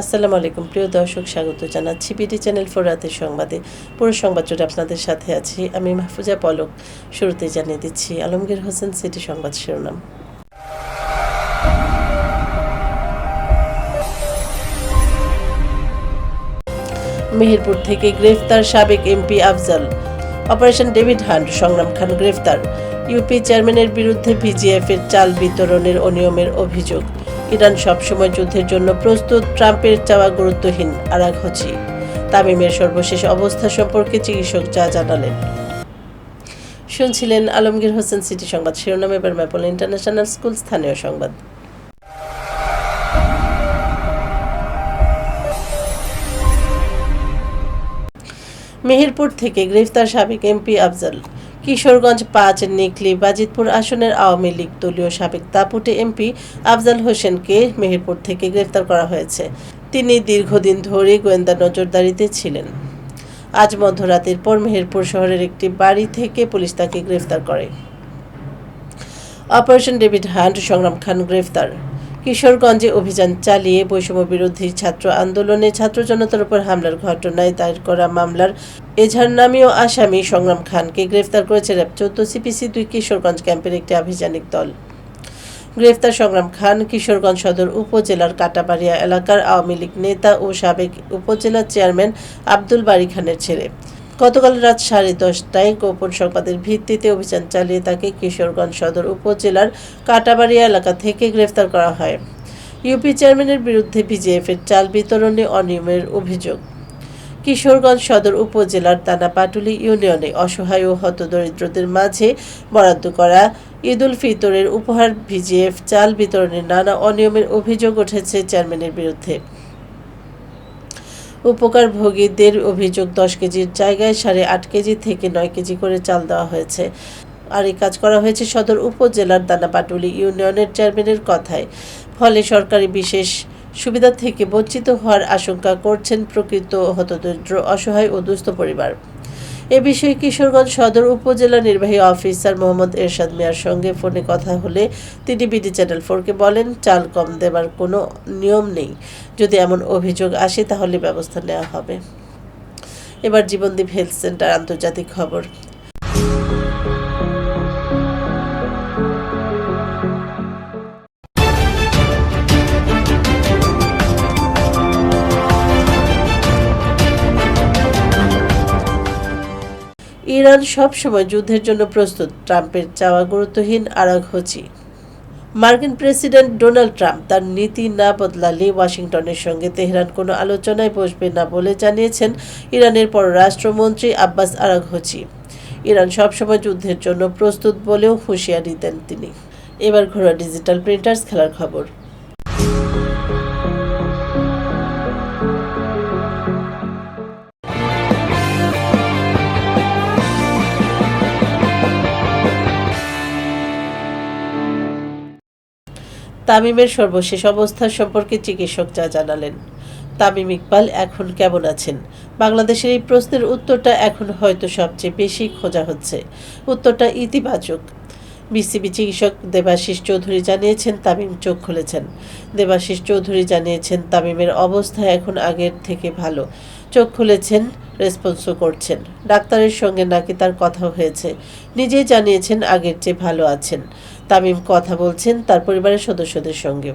আসসালামু আলাইকুম। প্রিয় দর্শক, স্বাগত জানাচ্ছি বিডি চ্যানেল ফোর রাতের সংবাদে। পুরো সংবাদ জুড়ে আপনাদের সাথে আছি আমি মাহফুজা পলক। শুরুতে জানিয়ে দিচ্ছি আলমগীর হোসেন সিটি সংবাদ শিরোনাম। মেহেরপুর থেকে গ্রেফতার সাবেক MP Afzal. Operation devil hunt, Sangram Khan গ্রেফতার। ইউপি চেয়ারম্যানের বিরুদ্ধে ভিজিএফ এর চাল বিতরণের অনিয়মের অভিযোগ। ইরান সবসময় যুদ্ধের জন্য প্রস্তুত, ট্রাম্পের চাওয়া গুরুত্বহীন আরাক হচি। তামিমের সর্বশেষ অবস্থা সম্পর্কে চিকিৎসক যা জানালেন। শুনছিলেন আলমগীর হোসেন সিটি সংবাদ, শিরোনাম এবার ম্যাপল ইন্টারন্যাশনাল স্কুল স্থানীয় সংবাদ। মেহেরপুর থেকে গ্রেফতার সাবেক এমপি আফজাল। কিশোরগঞ্জ পাঁচ, নিকলি, বাজিতপুর আসনের আওয়ামী লীগ দলীয় সাবেক দাপুটে এমপি আফজাল হোসেনকে মেহেরপুর থেকে গ্রেফতার করা হয়েছে। তিনি দীর্ঘদিন ধরে গোয়েন্দা নজরদারিতে ছিলেন। আজ মধ্যরাতের পর মেহেরপুর শহরের একটি বাড়ি থেকে পুলিশ তাকে গ্রেফতার করে। Operation David hunt, Sangram Khan গ্রেফতার। কিশোরগঞ্জে অভিযান চালিয়ে বৈষম্য বিরোধী ছাত্র আন্দোলনে ছাত্র জনতার উপর হামলার ঘটনায় দায়ের করা মামলার এজাহার নামীয় আসামি সংগ্রাম খানকে গ্রেফতার করেছে র্যাব চৌদ্দ সিপিসি দুই কিশোরগঞ্জ ক্যাম্পের একটি আভিযানিক দল। গ্রেফতার সংগ্রাম খান কিশোরগঞ্জ সদর উপজেলার কাটাবাড়িয়া এলাকার আওয়ামী লীগ নেতা ও সাবেক উপজেলা চেয়ারম্যান আব্দুল বারী খানের ছেলে। গতকাল রাত সাড়ে দশটায় গোপন সংবাদের ভিত্তিতে অভিযান চালিয়ে তাকে কিশোরগঞ্জ সদর উপজেলার কাটাবাড়িয়া এলাকা থেকে গ্রেফতার করা হয়। ইউপি চেয়ারম্যানের বিরুদ্ধে বিজিএফের চাল বিতরণে অনিয়মের অভিযোগ। কিশোরগঞ্জ সদর উপজেলার দানাপাটুলি ইউনিয়নে অসহায় ও হতদরিদ্রদের মাঝে বরাদ্দ করা ঈদুল ফিতরের উপহার ভিজিএফ চাল বিতরণের নানা অনিয়মের অভিযোগ উঠেছে চেয়ারম্যানের বিরুদ্ধে। উপকারভোগীদের অভিযোগ, দশ কেজির জায়গায় সাড়ে আট কেজি থেকে নয় কেজি করে চাল দেওয়া হয়েছে। আর এই কাজ করা হয়েছে সদর উপজেলার দানাপাটুলি ইউনিয়নের চেয়ারম্যানের কথায়। ফলে সরকারি বিশেষ সুবিধা থেকে বঞ্চিত হওয়ার আশঙ্কা করছেন প্রকৃত হতদরিদ্র, অসহায় ও দুস্থ পরিবার। এ বিষয়ে কিশোরগঞ্জ সদর উপজেলা নির্বাহী অফিসার মোহাম্মদ এরশাদ মিয়ার সঙ্গে ফোনে কথা হলে তিনি বিডি চ্যানেল ফোরকে বলেন, চাল কম দেবার কোনো নিয়ম নেই। যদি এমন অভিযোগ আসে তাহলে ব্যবস্থা নেওয়া হবে। এবার জীবনদীপ হেলথ সেন্টার আন্তর্জাতিক খবর। ইরান সবসময় যুদ্ধের জন্য প্রস্তুত। ট্রাম্পের চাওয়া গুরুত্বহীন আরাগ হচি। মার্কিন প্রেসিডেন্ট ডোনাল্ড ট্রাম্প তার নীতি না বদলালে ওয়াশিংটনের সঙ্গে তেহরান কোনো আলোচনায় বসবে না বলে জানিয়েছেন ইরানের পররাষ্ট্রমন্ত্রী আব্বাস আরাঘচি ইরান সবসময় যুদ্ধের জন্য প্রস্তুত বলেও হুঁশিয়ারি দেন তিনি। এবার ঘোড়া ডিজিটাল প্রিন্টার্স খেলার খবর। তামিমের সর্বশেষ অবস্থা সম্পর্কে চিকিৎসক যা জানালেন। তামিম ইকবাল এখন কেমন আছেন? বাংলাদেশের এই প্রশ্নের উত্তরটা এখন হয়তো সবচেয়ে বেশি খোঁজা হচ্ছে। উত্তরটা ইতিবাচক। বিসিবি চিকিৎসক দেবাশিস চৌধুরী জানিয়েছেন, তামিম চোখ খুলেছেন। দেবাশিস চৌধুরী জানিয়েছেন, তামিমের অবস্থা এখন আগের থেকে ভালো। চোখ খুলেছেন, রেসপন্সও করছেন। ডাক্তারের সঙ্গে নাকি তার কথা হয়েছে। নিজেই জানিয়েছেন আগের চেয়ে ভালো আছেন। তামিম কথা বলছেন তার পরিবারের সদস্যদের সঙ্গেও।